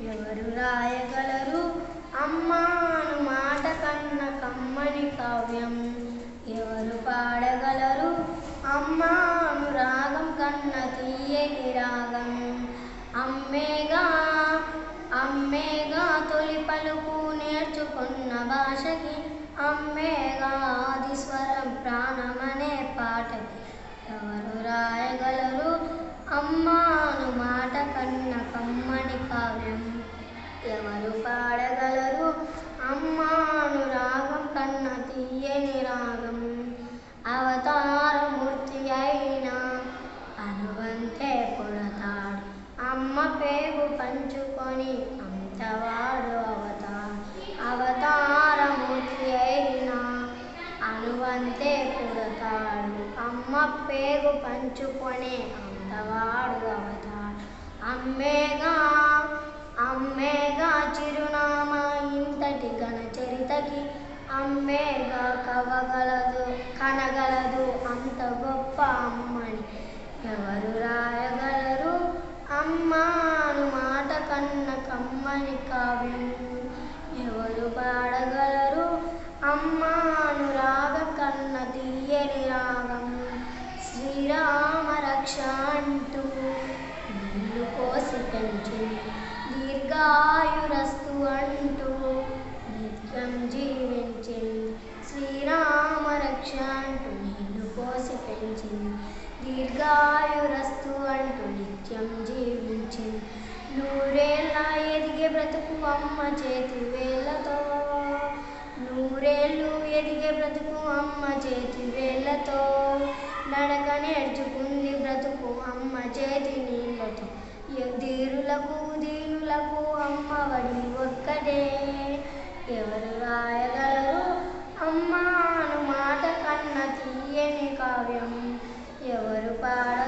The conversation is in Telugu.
ఎవరు రాయగలరు? అమ్మాను మాట కన్న కమ్మని కావ్యం. ఎవరు పాడగలరు? అమ్మాను రాగం కన్న తీయని రాగం. అమ్మేగా అమ్మేగా తొలి పలుకు నేర్చుకున్న భాషకి. అమ్మేగా ఆది స్వరం ప్రాణమనే పాటకి. ఎవరు రాయగలరు అమ్మాను మాట కన్న కమ్మని కావ్యం ఎవరు పాడగలరు? అమ్మాను రాగం కన్న తీయని రాగం. అవతారమూర్తి అయినా అనువంతే పుడతాడు. అమ్మ పేగు పంచుకొని అంతవాడు అవతాడు అవతారమూర్తి అయినా అనువంతే పుడతాడు. అమ్మ పేగు పంచుకొని అంతవాడు అవతాడు అమ్మేగా చరితకి అమ్మేగా కవగలదు కనగలదు అంత గొప్ప అమ్మని. ఎవరు రాయగలరు? అమ్మాను మాట కన్న కమ్మని కావ్యం. ఎవరు పాడగలరు? అమ్మాను రాగ కన్న తీయని రాగం. శ్రీరామ రక్ష అంటూ కోసి పెంచు. నీళ్ళు కోసి పెంచింది దీర్ఘాయురస్తు అంటూ నిత్యం జీవించింది నూరేళ్ళ ఎదిగే బ్రతుకు అమ్మ చేతి వేళ్ళతో. నూరేళ్ళు ఎదిగే బ్రతుకు అమ్మ చేతి వేళ్ళతో. నడక నేర్చుకుంది బ్రతుకు అమ్మ చేతి నీళ్ళతో. ధీరులకు దీనులకు అమ్మ వడి ఒక్కటే ఎవరు కావ్యం ఎవరు పాడ